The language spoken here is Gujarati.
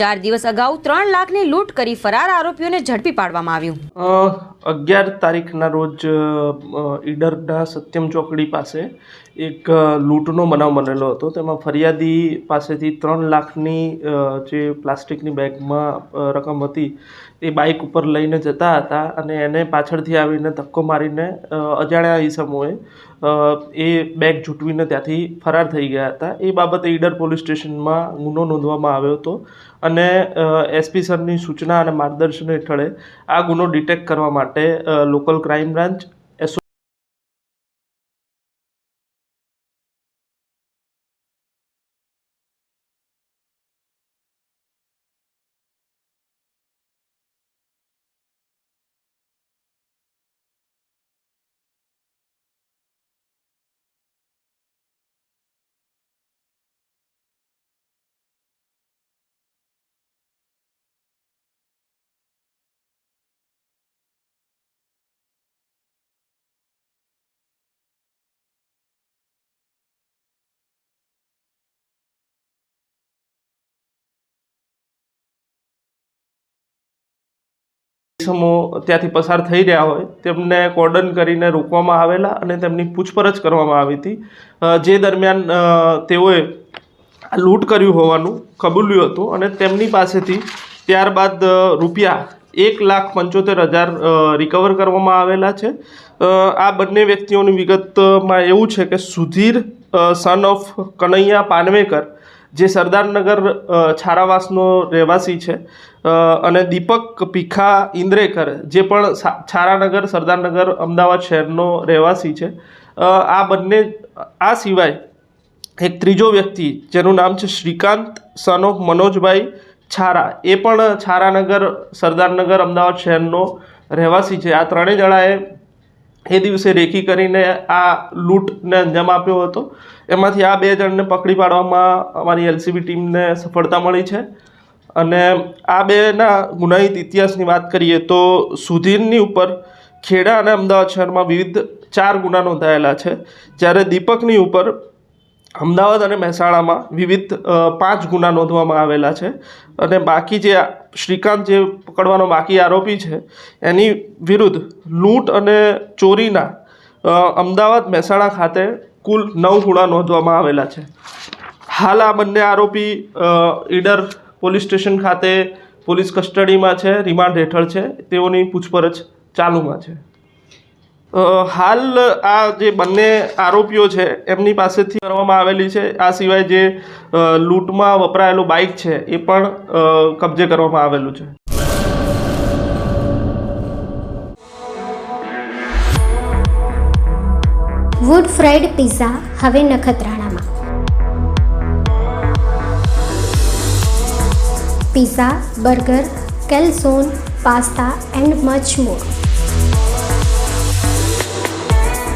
ચાર દિવસ અગાઉ ત્રણ લાખની લૂંટ કરી ફરાર આરોપીઓને ઝડપી પાડવામાં આવ્યું. અગિયાર તારીખના રોજ ઈડરના સત્યમ ચોકડી પાસે એક લૂંટનો બનાવ બનેલો હતો. તેમાં ફરિયાદી પાસેથી ત્રણ લાખની જે પ્લાસ્ટિકની બેગમાં રકમ હતી એ બાઇક ઉપર લઈને જતા હતા અને એને પાછળથી આવીને ધક્કો મારીને અજાણ્યા ઈસમોએ એ બેગ ઝૂંટવીને ત્યાંથી ફરાર થઈ ગયા હતા. એ બાબતે ઈડર પોલીસ સ્ટેશનમાં ગુનો નોંધવામાં આવ્યો હતો અને એસપી સરની સૂચના અને માર્ગદર્શન હેઠળે આ ગુનો ડિટેક્ટ કરવા માટે લોકલ ક્રાઇમ બ્રાન્ચ એસો સમો ત્યાંથી પસાર થઈ રહ્યા હોય, તેમને કોર્ડન કરીને રોકવામાં આવેલા અને તેમની પૂછપરછ કરવામાં આવી હતી. જે દરમિયાન તેઓએ લૂંટ કર્યું હોવાનું કબૂલ્યું હતું અને તેમની પાસેથી ત્યારબાદ રૂપિયા એક લાખ પંચોતેર હજાર રિકવર કરવામાં આવેલા છે. આ બંને વ્યક્તિઓની વિગતમાં એવું છે કે સુધીર સન ઓફ કનૈયા પાનવેકર જે સરદારનગર છારાવાસનો રહેવાસી છે અને દીપક પીખા ઇન્દ્રેકર, જે પણ છારાનગર, સરદારનગર, અમદાવાદ શહેરનો રહેવાસી છે આ બંને, આ સિવાય એક ત્રીજો વ્યક્તિ જેનું નામ છે શ્રીકાંત સન ઓફ મનોજભાઈ છારા, એ પણ છારાનગર, સરદારનગર, અમદાવાદ શહેરનો રહેવાસી છે. આ ત્રણેય જણાએ એ દિવસે રેકી કરીને આ લૂંટને અંજામ આપ્યો હતો. એમાંથી આ બે જણને પકડી પાડવામાં અમારી એલસીબી ટીમને સફળતા મળી છે. અને આ બેના ગુનાહિત ઇતિહાસની વાત કરીએ તો સુધીરની ઉપર ખેડા અને અમદાવાદ શહેરમાં વિવિધ ચાર ગુના નોંધાયેલા છે. જ્યારે દીપકની ઉપર અમદાવાદ અને મહેસાણામાં વિવિધ પાંચ ગુના નોંધવામાં આવેલા છે અને બાકી જે શ્રીકાંત જે પકડવાનો બાકી આરોપી છે, એની વિરુદ્ધ લૂંટ અને ચોરીના અમદાવાદ, મહેસાણા ખાતે કુલ નવ ગુના નોંધવામાં આવેલા છે. હાલ આ બંને આરોપી ઈડર પોલીસ સ્ટેશન ખાતે પોલીસ કસ્ટડીમાં છે, રિમાન્ડ હેઠળ છે, તેઓની પૂછપરછ ચાલુમાં છે. હાલ આ જે બંને આરોપીઓ છે, એમની પાસેથી કરવામાં આવેલી છે. આ સિવાય જે લૂંટમાં વપરાયેલું બાઇક છે, એ પણ કબજે કરવામાં આવેલું છે. વુડ ફ્રાઈડ પિઝા હવે નખત્રાણામાં. Pizza burger calzone pasta and much more